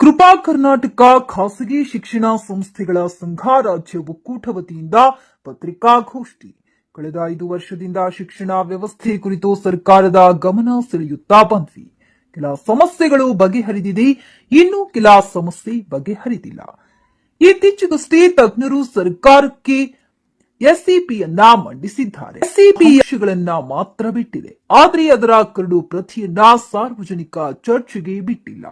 ಕೃಪಾ ಕರ್ನಾಟಕ ಖಾಸಗಿ ಶಿಕ್ಷಣ ಸಂಸ್ಥೆಗಳ ಸಂಘ ರಾಜ್ಯ ಒಕ್ಕೂಟ ವತಿಯಿಂದ ಪತ್ರಿಕಾಗೋಷ್ಠಿ ಕಳೆದ ಐದು ವರ್ಷದಿಂದ ಶಿಕ್ಷಣ ವ್ಯವಸ್ಥೆ ಕುರಿತು ಸರ್ಕಾರದ ಗಮನ ಸೆಳೆಯುತ್ತಾ ಬಂದ್ವಿ. ಕೆಲ ಸಮಸ್ಯೆಗಳು ಬಗೆಹರಿದಿದೆ, ಇನ್ನು ಕೆಲ ಸಮಸ್ಯೆ ಬಗೆಹರಿದಿಲ್ಲ. ಇತ್ತೀಚೆಗಷ್ಟೇ ತಜ್ಞರು ಸರ್ಕಾರಕ್ಕೆ ಎಸ್ಸಿಪಿಯನ್ನ ಮಂಡಿಸಿದ್ದಾರೆ. ಎಸ್ಸಿಪಿ ಅಂಶಗಳನ್ನ ಮಾತ್ರ ಬಿಟ್ಟಿದೆ, ಆದರೆ ಅದರ ಕರಡು ಪ್ರತಿಯನ್ನ ಸಾರ್ವಜನಿಕ ಚರ್ಚೆಗೆ ಬಿಟ್ಟಿಲ್ಲ.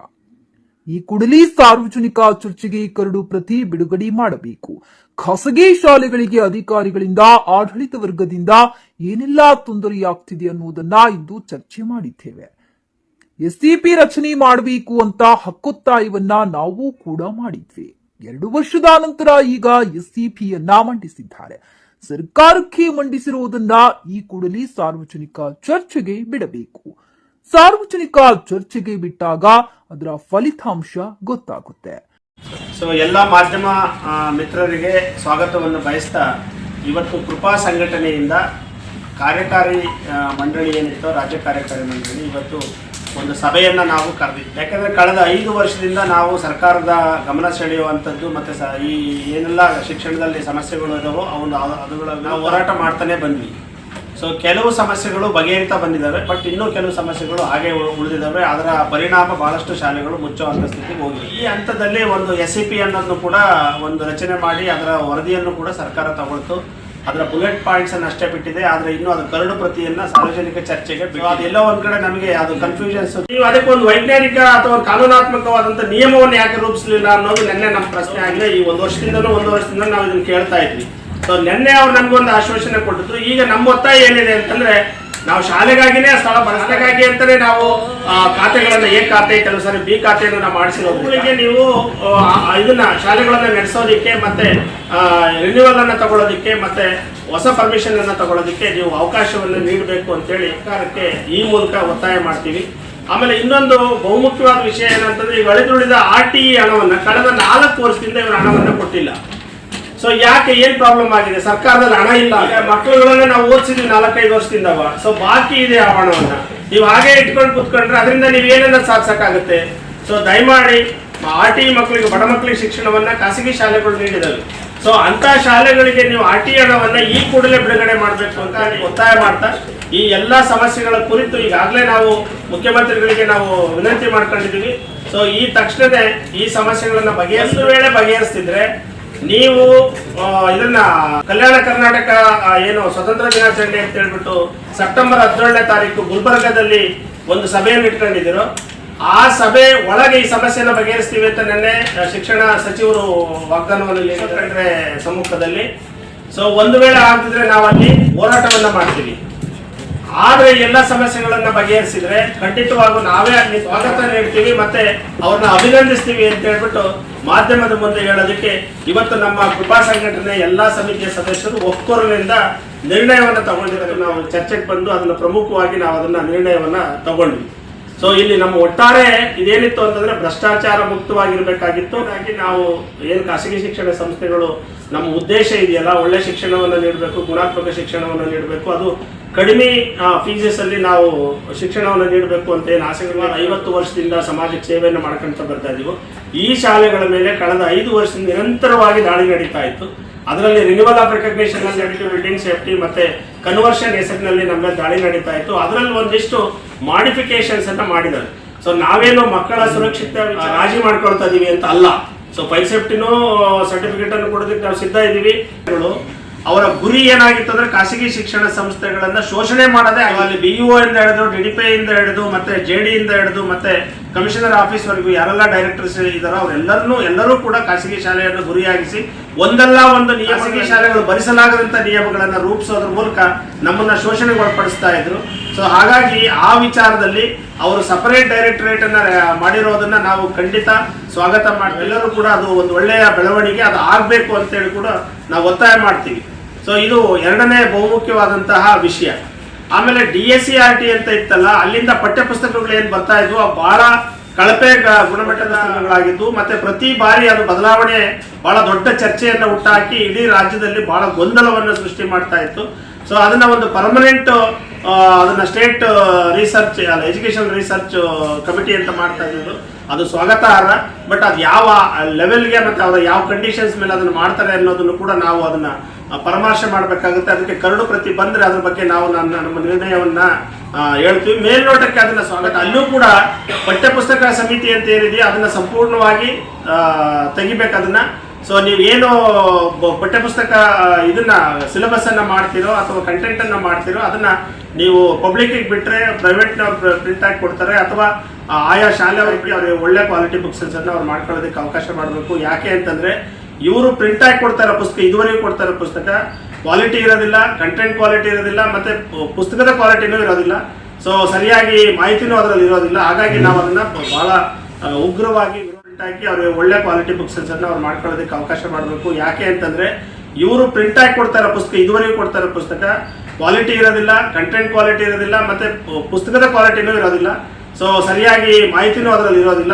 ಈ ಕೂಡಲಿ ಸಾರ್ವಜನಿಕ ಚರ್ಚೆಗೆ ಕರಡು ಪ್ರತಿ ಬಿಡುಗಡೆ ಮಾಡಬೇಕು. ಖಾಸಗಿ ಶಾಲೆಗಳಿಗೆ ಅಧಿಕಾರಿಗಳಿಂದ, ಆಡಳಿತ ವರ್ಗದಿಂದ ಏನೆಲ್ಲ ತೊಂದರೆಯಾಗ್ತಿದೆ ಅನ್ನುವುದನ್ನ ಇಂದು ಚರ್ಚೆ ಮಾಡಿದ್ದೇವೆ. ಎಸ್ಸಿಪಿ ರಚನೆ ಮಾಡಬೇಕು ಅಂತ ಹಕ್ಕೊತ್ತಾಯವನ್ನ ನಾವು ಕೂಡ ಮಾಡಿದ್ವಿ. ಎರಡು ವರ್ಷದ ನಂತರ ಈಗ ಎಸ್ಸಿಪಿಯನ್ನ ಮಂಡಿಸಿದ್ದಾರೆ. ಸರ್ಕಾರಕ್ಕೆ ಮಂಡಿಸಿರುವುದನ್ನ ಈ ಕೂಡಲೇ ಸಾರ್ವಜನಿಕ ಚರ್ಚೆಗೆ ಬಿಡಬೇಕು. ಸಾರ್ವಜನಿಕ ಚರ್ಚೆಗೆ ಬಿಟ್ಟಾಗ ಅದರ ಫಲಿತಾಂಶ ಗೊತ್ತಾಗುತ್ತೆ. ಸೊ ಎಲ್ಲ ಮಾಧ್ಯಮ ಮಿತ್ರರಿಗೆ ಸ್ವಾಗತವನ್ನು ಬಯಸ್ತಾ ಇವತ್ತು ಕೃಪಾ ಸಂಘಟನೆಯಿಂದ ಕಾರ್ಯಕಾರಿ ಮಂಡಳಿ ಏನಿತ್ತು ರಾಜ್ಯ ಕಾರ್ಯಕಾರಿ ಮಂಡಳಿ ಇವತ್ತು ಒಂದು ಸಭೆಯನ್ನು ನಾವು ಕರೆದಿದ್ವಿ. ಯಾಕಂದರೆ ಕಳೆದ ಐದು ವರ್ಷದಿಂದ ನಾವು ಸರ್ಕಾರದ ಗಮನ ಸೆಳೆಯುವಂಥದ್ದು ಮತ್ತು ಈ ಏನೆಲ್ಲ ಶಿಕ್ಷಣದಲ್ಲಿ ಸಮಸ್ಯೆಗಳು ಇದಾವೋ ಅವನು ಅದುಗಳನ್ನು ಹೋರಾಟ ಮಾಡ್ತಾನೆ ಬಂದ್ವಿ. ಸೊ ಕೆಲವು ಸಮಸ್ಯೆಗಳು ಬಗೆಹರಿತಾ ಬಂದಿದ್ದಾವೆ ಬಟ್ ಇನ್ನೂ ಕೆಲವು ಸಮಸ್ಯೆಗಳು ಹಾಗೆ ಉಳ್- ಉಳಿದಿದ್ದಾವೆ. ಅದರ ಪರಿಣಾಮ ಬಹಳಷ್ಟು ಶಾಲೆಗಳು ಮುಚ್ಚುವಂಥ ಸ್ಥಿತಿಗೆ ಹೋಗಿದೆ. ಈ ಹಂತದಲ್ಲಿ ಒಂದು ಎಸ್ ಸಿ ಪಿ ಅನ್ನೋದನ್ನು ಕೂಡ ಒಂದು ರಚನೆ ಮಾಡಿ, ಅದರ ವರದಿಯನ್ನು ಕೂಡ ಸರ್ಕಾರ ತಗೊಳ್ತು. ಅದರ ಬುಲೆಟ್ ಪಾಯಿಂಟ್ಸ್ ಅನ್ನು ಅಷ್ಟೇ ಬಿಟ್ಟಿದೆ. ಆದರೆ ಇನ್ನೂ ಅದು ಕರಡು ಪ್ರತಿಯನ್ನ ಸಾರ್ವಜನಿಕ ಚರ್ಚೆಗೆ ಅದೆಲ್ಲ ಒಂದ್ ಕಡೆ ನಮಗೆ ಅದು ಕನ್ಫ್ಯೂಷನ್ಸ್ ನೀವು ಅದಕ್ಕೆ ಒಂದು ವೈಜ್ಞಾನಿಕ ಅಥವಾ ಕಾನೂನಾತ್ಮಕವಾದಂಥ ನಿಯಮವನ್ನು ಯಾಕೆ ರೂಪಿಸಲಿಲ್ಲ ಅನ್ನೋದು ನಿನ್ನೆ ನಮ್ಮ ಪ್ರಶ್ನೆ ಆಗಿದೆ ಈ ಒಂದು ವರ್ಷದಿಂದಲೂ ಒಂದು ವರ್ಷದಿಂದ ನಾವು ಇದನ್ನು ಕೇಳ್ತಾ ಇದ್ವಿ. ಸೊ ನಿನ್ನೆ ಅವ್ರು ನಮ್ಗೊಂದು ಆಶ್ವಾಸನೆ ಕೊಟ್ಟಿದ್ರು. ಈಗ ನಮ್ಮ ಒತ್ತಾಯ ಏನಿದೆ ಅಂತಂದ್ರೆ, ನಾವು ಶಾಲೆಗಾಗಿನೇ ಸ್ಥಳ ಬಳಸಲಿಕ್ಕಾಗಿ ಅಂತಲೇ ನಾವು ಖಾತೆಗಳನ್ನ ಎ ಖಾತೆ, ಕೆಲವು ಸಾರಿ ಬಿ ಖಾತೆಯನ್ನು ನಾವು ಮಾಡಿಸಿರೋದು ನೀವು ಇದನ್ನ ಶಾಲೆಗಳನ್ನ ನಡೆಸೋದಿಕ್ಕೆ ಮತ್ತೆ ರಿನ್ಯೂವಲ್ ಅನ್ನ ತಗೊಳ್ಳೋದಿಕ್ಕೆ ಮತ್ತೆ ಹೊಸ ಪರ್ಮಿಷನ್ ಅನ್ನ ತಗೊಳ್ಳೋದಿಕ್ಕೆ ನೀವು ಅವಕಾಶವನ್ನು ನೀಡಬೇಕು ಅಂತೇಳಿ ಸರ್ಕಾರಕ್ಕೆ ಈ ಮೂಲಕ ಒತ್ತಾಯ ಮಾಡ್ತೀವಿ. ಆಮೇಲೆ ಇನ್ನೊಂದು ಬಹುಮುಖ್ಯವಾದ ವಿಷಯ ಏನಂತಂದ್ರೆ, ಈಗ ಅಳಿದುಳಿದ ಆರ್ ಟಿ ಇ ಹಣವನ್ನ ಕಳೆದ ನಾಲ್ಕು ವರ್ಷದಿಂದ ಇವರು ಹಣವನ್ನ ಕೊಟ್ಟಿಲ್ಲ. ಸೊ ಯಾಕೆ ಏನ್ ಪ್ರಾಬ್ಲಮ್ ಆಗಿದೆ? ಸರ್ಕಾರದಲ್ಲಿ ಹಣ ಇಲ್ಲ ಮಕ್ಕಳುಗಳನ್ನ ನಾವು ಓದಿಸಿದ್ವಿ ನಾಲ್ಕೈದು ವರ್ಷದಿಂದ ಸೊ ಬಾಕಿ ಇದೆ ಆ ಹಣವನ್ನ. ನೀವು ಹಾಗೆ ಇಟ್ಕೊಂಡು ಕುತ್ಕೊಂಡ್ರೆ ಅದರಿಂದ ನೀವು ಏನೆಲ್ಲ ಸಾಧಿಸಕ್ಕಾಗುತ್ತೆ? ಸೊ ದಯಮಾಡಿ ಆರ್ ಟಿ ಮಕ್ಕಳಿಗೆ, ಬಡ ಮಕ್ಕಳಿಗೆ ಶಿಕ್ಷಣವನ್ನ ಖಾಸಗಿ ಶಾಲೆಗಳು ನೀಡಿದವು. ಸೊ ಅಂತ ಶಾಲೆಗಳಿಗೆ ನೀವು ಆರ್ ಟಿ ಹಣವನ್ನ ಈ ಕೂಡಲೇ ಬಿಡುಗಡೆ ಮಾಡಬೇಕು ಅಂತ ಒತ್ತಾಯ ಮಾಡ್ತಾ, ಈ ಎಲ್ಲಾ ಸಮಸ್ಯೆಗಳ ಕುರಿತು ಈಗಾಗಲೇ ನಾವು ಮುಖ್ಯಮಂತ್ರಿಗಳಿಗೆ ನಾವು ವಿನಂತಿ ಮಾಡ್ಕೊಂಡಿದ್ದೀವಿ. ಸೊ ಈ ತಕ್ಷಣವೇ ಈ ಸಮಸ್ಯೆಗಳನ್ನ ಬಗೆಹರಿಸಿದ ವೇಳೆ ಬಗೆಹರಿಸ್ತಿದ್ರೆ ನೀವು ಇದನ್ನ ಕಲ್ಯಾಣ ಕರ್ನಾಟಕ ಏನು ಸ್ವತಂತ್ರ ದಿನಾಚರಣೆ ಅಂತ ಹೇಳ್ಬಿಟ್ಟು ಸೆಪ್ಟೆಂಬರ್ ಹದಿನೇಳನೇ ತಾರೀಕು ಗುಲ್ಬರ್ಗದಲ್ಲಿ ಒಂದು ಸಭೆಯನ್ನು ಇಟ್ಕೊಂಡಿದ್ದೀರೋ, ಆ ಸಭೆ ಒಳಗೆ ಈ ಸಮಸ್ಯೆನ ಬಗೆಹರಿಸ್ತೀವಿ ಅಂತ ನಿನ್ನೆ ಶಿಕ್ಷಣ ಸಚಿವರು ವಾಗ್ದಾನವನ್ನು ಕಂಡ್ರೆ ಸಮ್ಮುಖದಲ್ಲಿ. ಸೊ ಒಂದು ವೇಳೆ ಆಗ್ತಿದ್ರೆ ನಾವು ಅಲ್ಲಿ ಹೋರಾಟವನ್ನ ಮಾಡ್ತೀವಿ. ಆದ್ರೆ ಎಲ್ಲ ಸಮಸ್ಯೆಗಳನ್ನ ಬಗೆಹರಿಸಿದ್ರೆ ಖಂಡಿತವಾಗೂ ನಾವೇ ಅಲ್ಲಿ ಸ್ವಾಗತ ನೀಡ್ತೀವಿ ಮತ್ತೆ ಅವ್ರನ್ನ ಅಭಿನಂದಿಸ್ತೀವಿ ಅಂತ ಹೇಳ್ಬಿಟ್ಟು ಮಾಧ್ಯಮದ ಮುಂದೆ ಹೇಳೋದಕ್ಕೆ ಇವತ್ತು ನಮ್ಮ ಕೃಪಾ ಸಂಘಟನೆ ಎಲ್ಲಾ ಸಮಿತಿಯ ಸದಸ್ಯರು ಒಕ್ಕೊರಲಿಂದ ನಿರ್ಣಯವನ್ನ ತಗೊಂಡಿದ್ದಾರೆ ನಾವು ಚರ್ಚೆಗೆ ಬಂದು ಅದನ್ನ ಪ್ರಮುಖವಾಗಿ ನಾವು ಅದನ್ನ ನಿರ್ಣಯವನ್ನ ತಗೊಂಡ್ವಿ ಸೊ ಇಲ್ಲಿ ನಮ್ಮ ಒಟ್ಟಾರೆ ಇದೇನಿತ್ತು ಅಂತಂದ್ರೆ ಭ್ರಷ್ಟಾಚಾರ ಮುಕ್ತವಾಗಿರ್ಬೇಕಾಗಿತ್ತು. ಹಾಗಾಗಿ ನಾವು ಏನು ಖಾಸಗಿ ಶಿಕ್ಷಣ ಸಂಸ್ಥೆಗಳು ನಮ್ಮ ಉದ್ದೇಶ ಇದೆಯಲ್ಲ, ಒಳ್ಳೆ ಶಿಕ್ಷಣವನ್ನು ನೀಡಬೇಕು, ಗುಣಾತ್ಮಕ ಶಿಕ್ಷಣವನ್ನು ನೀಡಬೇಕು, ಅದು ಕಡಿಮೆ ಫೀಸಸ್ ಅಲ್ಲಿ ನಾವು ಶಿಕ್ಷಣವನ್ನು ನೀಡಬೇಕು ಅಂತ ಏನು ಆಸೆಗಳು ಐವತ್ತು ವರ್ಷದಿಂದ ಸಮಾಜಕ್ಕೆ ಸೇವೆಯನ್ನು ಮಾಡ್ಕೊಂತ ಬರ್ತಾ ಇದೀವಿ ಈ ಶಾಲೆಗಳ ಮೇಲೆ ಕಳೆದ ಐದು ವರ್ಷದಿಂದ ನಿರಂತರವಾಗಿ ದಾಳಿ ನಡೀತಾ ಇತ್ತು. ಅದರಲ್ಲಿ renewal of recognition building safety ಮತ್ತೆ ಕನ್ವರ್ಷನ್ ಹೆಸರಿನಲ್ಲಿ ನಮ್ಮ ದಾಳಿ ನಡೀತಾ ಇತ್ತು. ಅದರಲ್ಲಿ ಒಂದಿಷ್ಟು ಮಾಡಿಫಿಕೇಶನ್ಸ್ ಅನ್ನ ಮಾಡಿದ್ದಾರೆ. ಸೊ ನಾವೇನು ಮಕ್ಕಳ ಸುರಕ್ಷಿತ ರಾಜಿ ಮಾಡ್ಕೊಳ್ತಾ ಇದೀವಿ ಅಂತ ಅಲ್ಲ. ಸೊ ಫೈರ್ ಸೇಫ್ಟಿನೂ ಸರ್ಟಿಫಿಕೇಟ್ ಅನ್ನು ಕೊಡೋದಕ್ಕೆ ನಾವು ಸಿದ್ಧ ಇದ್ದೀವಿ ಅವರ ಗುರಿ ಏನಾಗಿತ್ತು ಅಂದ್ರೆ ಖಾಸಗಿ ಶಿಕ್ಷಣ ಸಂಸ್ಥೆಗಳನ್ನ ಶೋಷಣೆ ಮಾಡದೆ ಅಲ್ಲಿ ಬಿ ಯು ಇಂದ ಹಿಡಿದು ಡಿ ಪಿ ಇಂದ ಹಿಡಿದು, ಮತ್ತೆ ಜೆ ಡಿ ಇಂದ ಹಿಡಿದು, ಮತ್ತೆ ಕಮಿಷನರ್ ಆಫೀಸ್ ವರೆಗೂ ಯಾರೆಲ್ಲ ಡೈರೆಕ್ಟರ್ಸ್ ಇದಾರೋ ಅವರೆಲ್ಲರನ್ನೂ, ಎಲ್ಲರೂ ಕೂಡ ಖಾಸಗಿ ಶಾಲೆಯನ್ನು ಗುರಿಯಾಗಿಸಿ ಒಂದಲ್ಲ ಒಂದು ಖಾಸಗಿ ಶಾಲೆಗಳು ಭರಿಸಲಾಗದಂತ ನಿಯಮಗಳನ್ನು ರೂಪಿಸೋದ್ರ ಮೂಲಕ ನಮ್ಮನ್ನ ಶೋಷಣೆಗೆ ಒಳಪಡಿಸ್ತಾ ಇದ್ರು. ಸೊ ಹಾಗಾಗಿ ಆ ವಿಚಾರದಲ್ಲಿ ಅವರು ಸಪರೇಟ್ ಡೈರೆಕ್ಟರೇಟ್ ಅನ್ನ ಮಾಡಿರೋದನ್ನ ನಾವು ಖಂಡಿತ ಸ್ವಾಗತ ಮಾಡಿ ಎಲ್ಲರೂ ಕೂಡ ಅದು ಒಂದು ಒಳ್ಳೆಯ ಬೆಳವಣಿಗೆ, ಅದು ಆಗ್ಬೇಕು ಅಂತೇಳಿ ಕೂಡ ನಾವು ಒತ್ತಾಯ ಮಾಡ್ತೀವಿ. ಸೊ ಇದು ಎರಡನೇ ಬಹುಮುಖ್ಯವಾದಂತಹ ವಿಷಯ. ಆಮೇಲೆ D S C R T ಅಂತ ಇತ್ತಲ್ಲ, ಅಲ್ಲಿಂದ ಪಠ್ಯಪುಸ್ತಕಗಳು ಪುಸ್ತಕಗಳು ಏನ್ ಬರ್ತಾ ಇದ್ವು? ಬಹಳ ಕಳಪೆ ಗ- ಗುಣಮಟ್ಟದ ಪುಸ್ತಕಗಳಾಗಿದ್ದು, ಮತ್ತೆ ಪ್ರತಿ ಬಾರಿ ಅದು ಬದಲಾವಣೆ, ಬಹಳ ದೊಡ್ಡ ಚರ್ಚೆಯನ್ನು ಹುಟ್ಟಾಕಿ ಇಡೀ ರಾಜ್ಯದಲ್ಲಿ ಬಹಳ ಗೊಂದಲವನ್ನು ಸೃಷ್ಟಿ ಮಾಡ್ತಾ ಇತ್ತು. ಸೊ ಅದನ್ನ ಒಂದು ಪರ್ಮನೆಂಟ್ ಅದನ್ನ ಸ್ಟೇಟ್ ರಿಸರ್ಚ್ ಅಲ್ಲ ಎಜುಕೇಶನ್ ರಿಸರ್ಚ್ ಕಮಿಟಿ ಅಂತ ಮಾಡ್ತಾ ಇದ್ರು ಅದು ಸ್ವಾಗತಾರ್ಹ. ಬಟ್ ಅದು ಯಾವ ಲೆವೆಲ್ಗೆ ಮತ್ತೆ ಅವರ ಯಾವ ಕಂಡೀಷನ್ಸ್ ಮೇಲೆ ಅದನ್ನು ಮಾಡ್ತಾರೆ ಅನ್ನೋದನ್ನು ಕೂಡ ನಾವು ಅದನ್ನ ಪರಾಮರ್ಶೆ ಮಾಡಬೇಕಾಗುತ್ತೆ. ಅದಕ್ಕೆ ಕರಡು ಪ್ರತಿ ಬಂದ್ರೆ ಅದ್ರ ಬಗ್ಗೆ ನಾವು ನನ್ನ ನಮ್ಮ ನಿರ್ಣಯವನ್ನ ಹೇಳ್ತೀವಿ. ಮೇಲ್ನೋಟಕ್ಕೆ ಅದನ್ನ ಸ್ವಾಗತ. ಅಲ್ಲೂ ಕೂಡ ಪಠ್ಯಪುಸ್ತಕ ಸಮಿತಿ ಅಂತ ಏನಿದೆಯೋ ಅದನ್ನ ಸಂಪೂರ್ಣವಾಗಿ ತೆಗಿಬೇಕು ಅದನ್ನ. ಸೊ ನೀವು ಏನು ಪಠ್ಯಪುಸ್ತಕ ಇದನ್ನ ಸಿಲೆಬಸ್ ಅನ್ನ ಮಾಡ್ತಿರೋ ಅಥವಾ ಕಂಟೆಂಟ್ ಅನ್ನ ಮಾಡ್ತಿರೋ ಅದನ್ನ ನೀವು ಪಬ್ಲಿಕ್ ಬಿಟ್ರೆ ಪ್ರೈವೇಟ್ ಪ್ರಿಂಟ್ ಆಗಿ ಕೊಡ್ತಾರೆ. ಅಥವಾ ಆಯಾ ಶಾಲೆ ಅವ್ರಿಗೆ ಅವ್ರಿಗೆ ಒಳ್ಳೆ ಕ್ವಾಲಿಟಿ ಬುಕ್ಸ್ ಅನ್ನ ಅವ್ರು ಮಾಡ್ಕೊಳ್ಳೋದಕ್ಕೆ ಅವಕಾಶ ಮಾಡಬೇಕು. ಯಾಕೆ ಅಂತಂದ್ರೆ ಇವರು ಪ್ರಿಂಟ್ ಆಗಿ ಕೊಡ್ತಾರ ಪುಸ್ತಕ, ಇದುವರೆಗೂ ಕೊಡ್ತಾರ ಪುಸ್ತಕ ಕ್ವಾಲಿಟಿ ಇರೋದಿಲ್ಲ ಕಂಟೆಂಟ್ ಕ್ವಾಲಿಟಿ ಇರೋದಿಲ್ಲ, ಮತ್ತೆ ಪುಸ್ತಕದ ಕ್ವಾಲಿಟಿನೂ ಇರೋದಿಲ್ಲ. ಸೊ ಸರಿಯಾಗಿ ಮಾಹಿತಿನೂ ಅದರಲ್ಲಿ ಇರೋದಿಲ್ಲ. ಹಾಗಾಗಿ ನಾವು ಅದನ್ನ ಬಹಳ ಉಗ್ರವಾಗಿ ಹಾಕಿ ಅವ್ರಿಗೆ ಒಳ್ಳೆ ಕ್ವಾಲಿಟಿ ಬುಕ್ಸ್ ಅನ್ನ ಅವ್ರು ಮಾಡ್ಕೊಳ್ಳೋದಕ್ಕೆ ಅವಕಾಶ ಮಾಡಬೇಕು. ಯಾಕೆ ಅಂತಂದ್ರೆ, ಇವರು ಪ್ರಿಂಟ್ ಆಗಿ ಕೊಡ್ತಾರ ಪುಸ್ತಕ, ಇದುವರೆಗೂ ಕೊಡ್ತಾರ ಪುಸ್ತಕ ಕ್ವಾಲಿಟಿ ಇರೋದಿಲ್ಲ ಕಂಟೆಂಟ್ ಕ್ವಾಲಿಟಿ ಇರೋದಿಲ್ಲ, ಮತ್ತೆ ಪುಸ್ತಕದ ಕ್ವಾಲಿಟಿನೂ ಇರೋದಿಲ್ಲ. ಸೊ ಸರಿಯಾಗಿ ಮಾಹಿತಿನೂ ಅದರಲ್ಲಿ ಇರೋದಿಲ್ಲ.